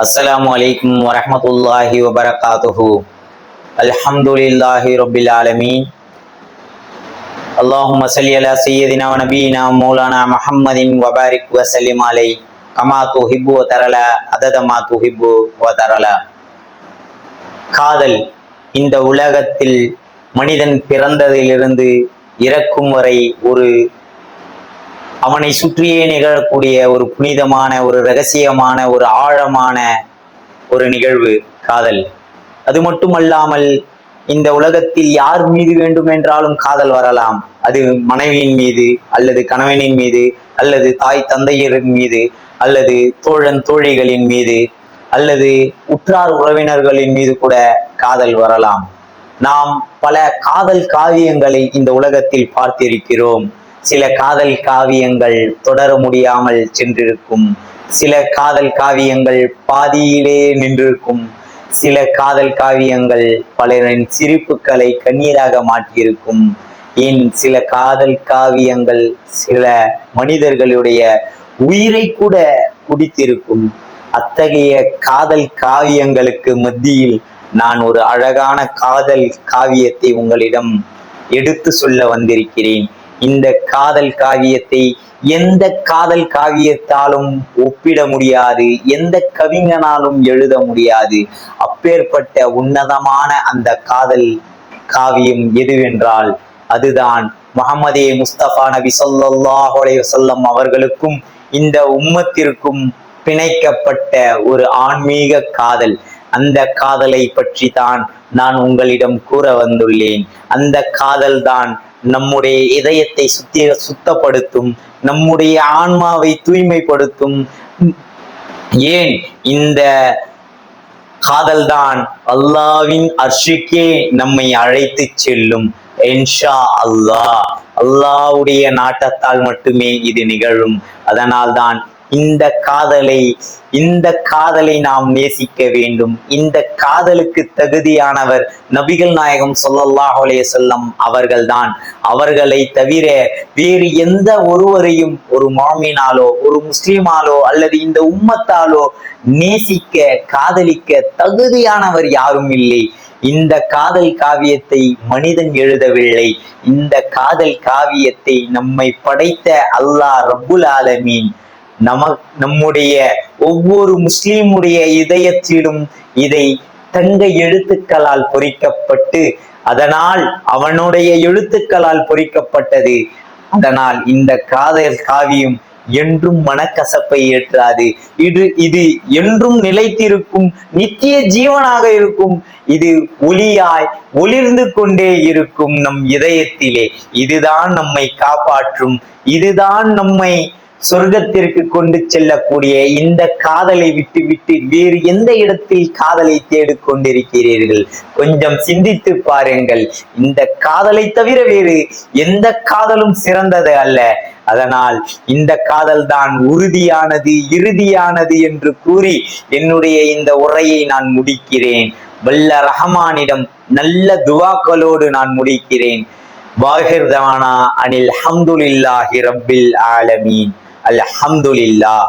அஸ்ஸலாமு அலைக்கும் வரமத்துல்லாஹி வபரகாத்துஹு. அல்ஹம்துலில்லாஹி ரபில் ஆலமீன். அல்லாஹும் சல்லி அலா சையதினா நபீனா மௌலானா முஹம்மதின் வபாரிக் வசல்லிம் அலை. கமா துஹிபு தரல அததமா துஹிபு தரல. காதல் இந்த உலகத்தில் மனிதன் பிறந்ததிலிருந்து இறக்கும் வரை ஒரு அவனை சுற்றியே நிகழக்கூடிய ஒரு புனிதமான ஒரு ரகசியமான ஒரு ஆழமான ஒரு நிகழ்வு காதல். அது மட்டுமல்லாமல் இந்த உலகத்தில் யார் மீது வேண்டுமென்றாலும் காதல் வரலாம். அது மனைவியின் மீது அல்லது கணவனின் மீது அல்லது தாய் தந்தையரின் மீது அல்லது தோழன் தோழிகளின் மீது அல்லது உற்றார் உறவினர்களின் மீது கூட காதல் வரலாம். நாம் பல காதல் காவியங்களை இந்த உலகத்தில் பார்த்திருக்கிறோம். சில காதல் காவியங்கள் தொடர முடியாமல் சென்றிருக்கும். சில காதல் காவியங்கள் பாதியிலே நின்றிருக்கும். சில காதல் காவியங்கள் பலரின் சிரிப்புகளை கண்ணீராக மாற்றியிருக்கும். ஏன் சில காதல் காவியங்கள் சில மனிதர்களுடைய உயிரை கூட குடித்திருக்கும். அத்தகைய காதல் காவியங்களுக்கு மத்தியில் நான் ஒரு அழகான காதல் காவியத்தை உங்களிடம் எடுத்து சொல்ல வந்திருக்கிறேன். இந்த காதல் காவியத்தை எந்த காதல் காவியத்தாலும் ஒப்பிட முடியாது எந்த கவிஞனாலும் எழுத முடியாது. அப்பேற்பட்ட உன்னதமான அந்த காதல் காவியம் எதுவென்றால் அதுதான் முகமதே முஸ்தபா நபி ஸல்லல்லாஹு சொல்லம் அவர்களுக்கும் இந்த உம்மத்திற்கும் பிணைக்கப்பட்ட ஒரு ஆன்மீக காதல். அந்த காதலை பற்றி தான் நான் உங்களிடம் கூற வந்துள்ளேன். அந்த காதல் தான் நம்முடைய இதயத்தை சுத்தி சுத்தப்படுத்தும் நம்முடைய ஆன்மாவை தூய்மைப்படுத்தும். ஏன்? இந்த காதல்தான் அல்லாவின் அர்ஷிக்கே நம்மை அழைத்து செல்லும். இன்ஷா அல்லாஹ். அல்லாவுடைய நாட்டத்தால் மட்டுமே இது நிகழும். அதனால்தான் இந்த காதலை இந்த காதலை நாம் நேசிக்க வேண்டும். இந்த காதலுக்கு தகுதியானவர் நபிகள் நாயகம் ஸல்லல்லாஹு செல்லம் அவர்கள்தான். அவர்களை தவிர வேறு எந்த ஒருவரையும் ஒரு மாமினாலோ ஒரு முஸ்லிமாலோ அல்லது இந்த உம்மத்தாலோ நேசிக்க காதலிக்க தகுதியானவர் யாரும் இல்லை. இந்த காதல் காவியத்தை மனிதன் எழுதவில்லை. இந்த காதல் காவியத்தை நம்மை படைத்த அல்லாஹ் ரப்புல் ஆலமீன். நம நம்முடைய ஒவ்வொரு முஸ்லீமுடைய இதயத்திலும் இதை தங்க எழுத்துக்களால் பொறிக்கப்பட்டு அதனால் அவனுடைய எழுத்துக்களால் பொறிக்கப்பட்டது. அதனால் இந்த காதல் காவியம் என்றும் மனக்கசப்பை ஏற்றாது. இது இது என்றும் நிலைத்திருக்கும் நித்திய ஜீவனாக இருக்கும். இது ஒளியாய் ஒளிர்ந்து கொண்டே இருக்கும் நம் இதயத்திலே. இதுதான் நம்மை காப்பாற்றும். இதுதான் நம்மை சொர்க்கத்திற்கு கொண்டு செல்லக்கூடிய இந்த காதலை விட்டு விட்டு வேறு எந்த இடத்தில் காதலை தேடிக் கொண்டிருக்கிறீர்கள் கொஞ்சம் சிந்தித்து பாருங்கள். இந்த காதலை தவிர வேறு எந்த காதலும் சிறந்தது அல்ல. அதனால் இந்த காதல் தான் உறுதியானது இறுதியானது என்று கூறி என்னுடைய இந்த உரையை நான் முடிக்கிறேன். வல்ல ரஹமானிடம் நல்ல துவாக்களோடு நான் முடிக்கிறேன். வாகிர்தவானா அனில் ஹம்துலில்லாஹி ரப்பில் ஆலமீன். அல்ஹம்துலில்லாஹ்